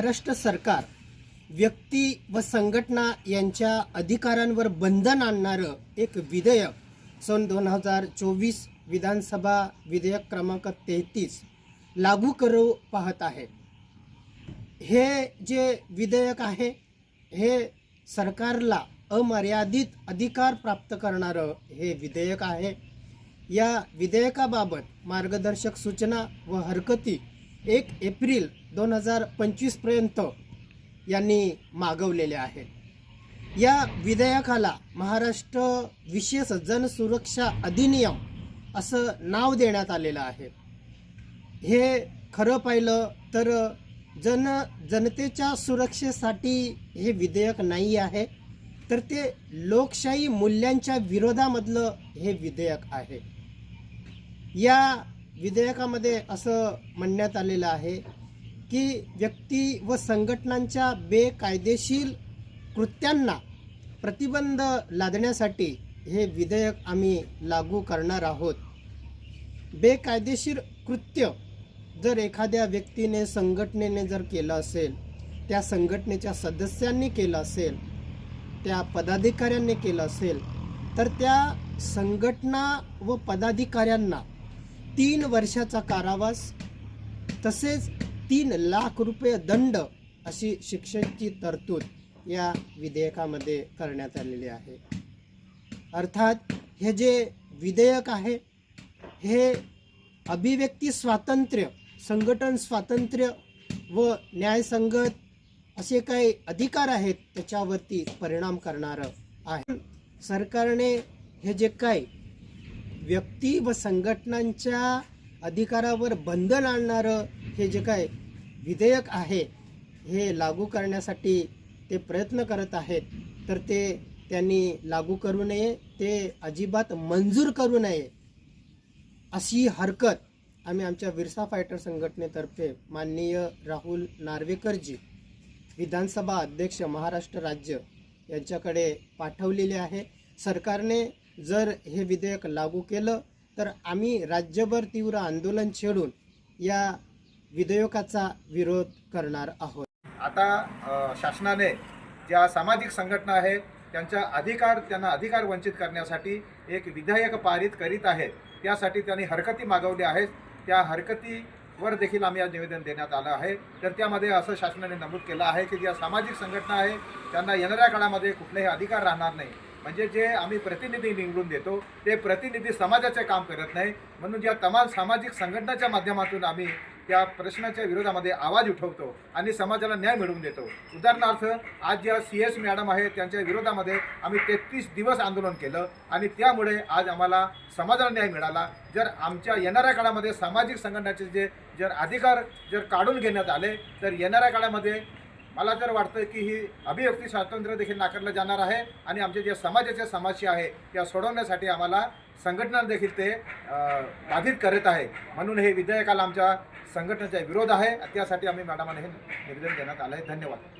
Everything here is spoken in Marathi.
महाराष्ट्र सरकार व्यक्ती व संघटना यांच्या अधिकारांवर बंधन आणणारं एक विधेयक सन दोन हजार चोवीस विधानसभा विधेयक क्रमांक तेहतीस लागू करू पाहत आहे. हे जे विधेयक आहे हे सरकारला अमर्यादित अधिकार प्राप्त करणारं हे विधेयक आहे. या विधेयकाबाबत मार्गदर्शक सूचना व हरकती एक एप्रिल दोन हजार पंचवीसपर्यंत यांनी मागवलेले आहेत. या विधेयकाला महाराष्ट्र विशेष जनसुरक्षा अधिनियम असं नाव देण्यात आलेलं आहे. हे खरं पाहिलं तर जन जनतेच्या सुरक्षेसाठी हे विधेयक नाही आहे तर ते लोकशाही मूल्यांच्या विरोधामधलं हे विधेयक आहे. या विधेयकामध्ये असं म्हणण्यात आलेलं आहे की व्यक्ती व संघटनांच्या बेकायदेशीर कृत्यांना प्रतिबंध लादण्यासाठी हे विधेयक आम्ही लागू करणार आहोत. बेकायदेशीर कृत्य जर एखाद्या व्यक्तीने संघटनेने जर केलं असेल त्या संघटनेच्या सदस्यांनी केलं असेल त्या पदाधिकाऱ्यांनी केलं असेल तर त्या संघटना व पदाधिकाऱ्यांना तीन वर्षाचा कारावास तसेच तीन लाख रुपये दंड अशी शिक्षेची तरतूद या विधेयकामध्ये करण्यात आलेली आहे. अर्थात हे जे विधेयक आहे हे अभिव्यक्ती स्वातंत्र्य संघटन स्वातंत्र्य व न्यायसंगत असे काही अधिकार आहेत त्याच्यावरती परिणाम करणारं आहे. सरकारने हे जे काही व्यक्ती व संघटनांच्या अधिकारावर बंधन आणणारं हे जे काय विधेयक आहे हे लागू करण्यासाठी ते प्रयत्न करत आहेत तर ते त्यांनी लागू करू नये ते अजिबात मंजूर करू नये अशी हरकत आम्ही आमच्या विरसा फायटर संघटनेतर्फे माननीय राहुल नार्वेकरजी विधानसभा अध्यक्ष महाराष्ट्र राज्य यांच्याकडे पाठवलेले आहे. सरकारने जर हे विधेयक लागू केलं तर आम्ही राज्यभर तीव्र आंदोलन छेडून या विधेयकाचा विरोध करणार आहोत. आता शासनाने ज्या सामाजिक संघटना आहेत त्यांच्या अधिकार त्यांना अधिकार वंचित करण्यासाठी एक विधेयक पारित करीत आहेत. त्यासाठी त्यांनी हरकती मागवल्या आहेत. त्या हरकतीवर देखील आम्ही आज निवेदन देण्यात आलं आहे. तर त्यामध्ये असं शासनाने नमूद केलं आहे की ज्या सामाजिक संघटना आहे त्यांना येणाऱ्या काळामध्ये कुठलेही अधिकार राहणार नाही. म्हणजे जे आम्ही प्रतिनिधी निवडून देतो ते प्रतिनिधी समाजाचे काम करत नाही. म्हणून ज्या तमाम सामाजिक संघटनाच्या माध्यमातून आम्ही त्या प्रश्नाच्या विरोधामध्ये आवाज उठवतो आणि समाजाला न्याय मिळवून देतो. उदाहरणार्थ आज ज्या सी एस मॅडम आहेत त्यांच्या विरोधामध्ये आम्ही तेहतीस दिवस आंदोलन केलं आणि त्यामुळे आज आम्हाला समाजाला न्याय मिळाला. जर आमच्या येणाऱ्या काळामध्ये सामाजिक संघटनाचे जे जर अधिकार जर काढून घेण्यात आले तर येणाऱ्या काळामध्ये मला तर वाटतं की ही अभिव्यक्ती स्वातंत्र्य देखील नाकारलं जाणार आहे आणि आमच्या ज्या समाजाच्या समस्या आहे त्या सोडवण्यासाठी आम्हाला संघटना देखील ते बाधित करत आहे. म्हणून हे विधेयकाला आमच्या संघटनेचा विरोध आहे. त्यासाठी आम्ही मॅडमांना हे निवेदन देण्यात आलं आहे धन्यवाद.